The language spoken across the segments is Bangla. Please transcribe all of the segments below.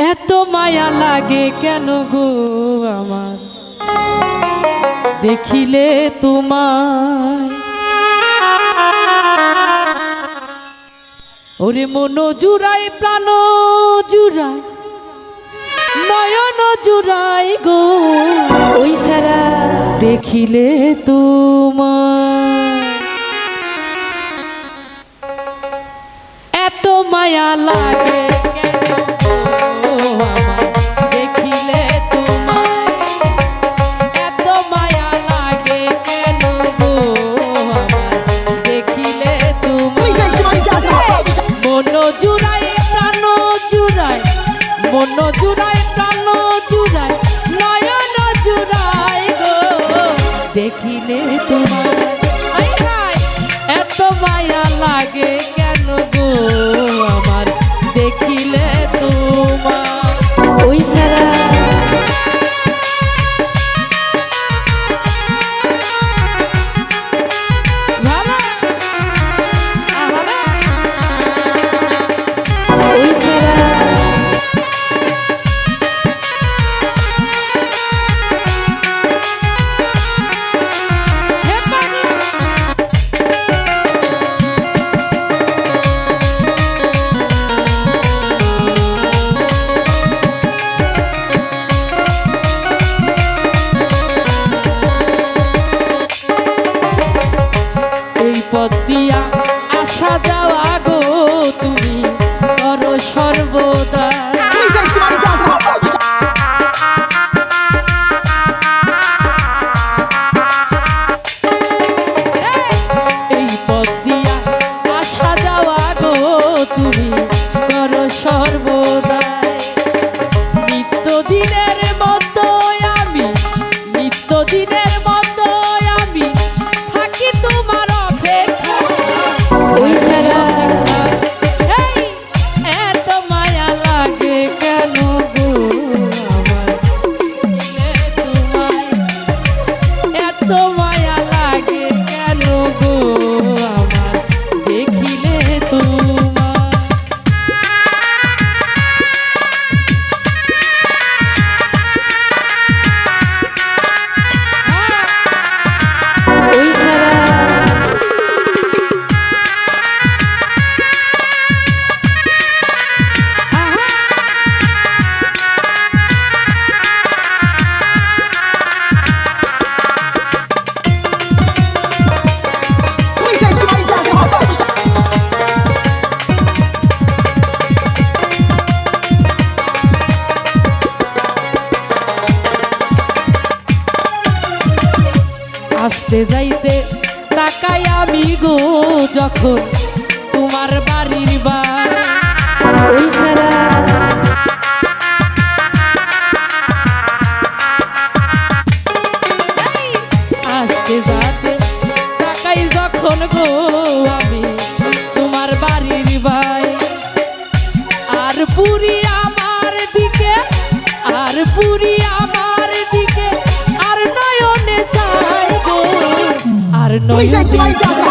এত মায়া লাগে কেন গো আমার? দেখিলে তোমার ওরে মন জুড়াই, প্রাণ জুড়াই, নয়ন জুড়াই গো। ওই সারা দেখিলে তোমার এত মায়া লাগে মন জুড়াই প্রাণ জুড়াই নয়ন জুড়াই গো। দেখিলে তোমার Godínez. আসতে যাইতে তাকাই আমি গো যখন তোমার বাড়ির বার আসতে যাতে তাকাই যখন গো Please explain, Jaja.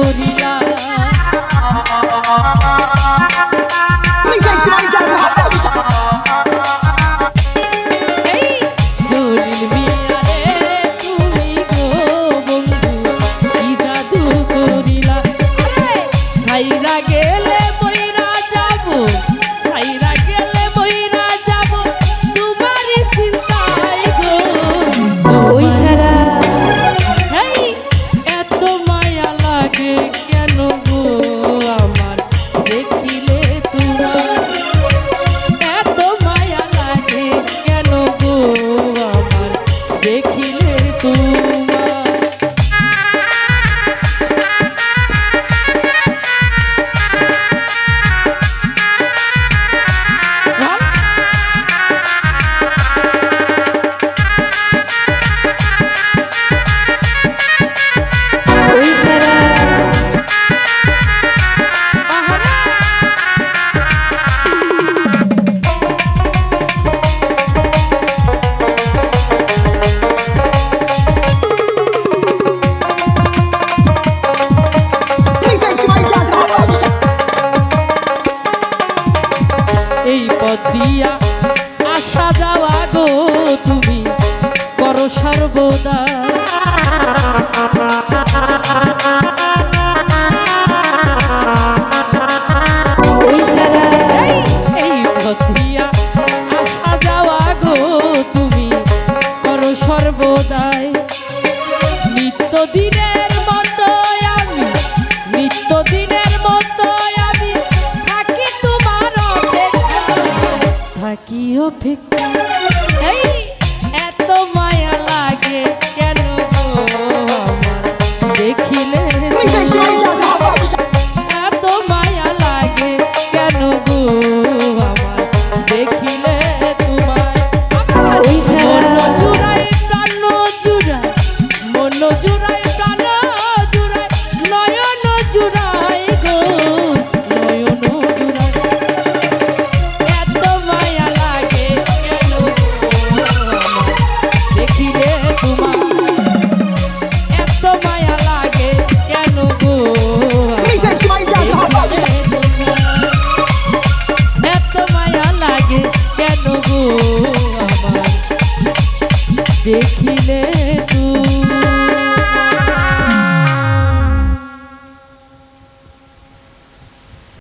জাদু করিলা এই no অপেক্ষা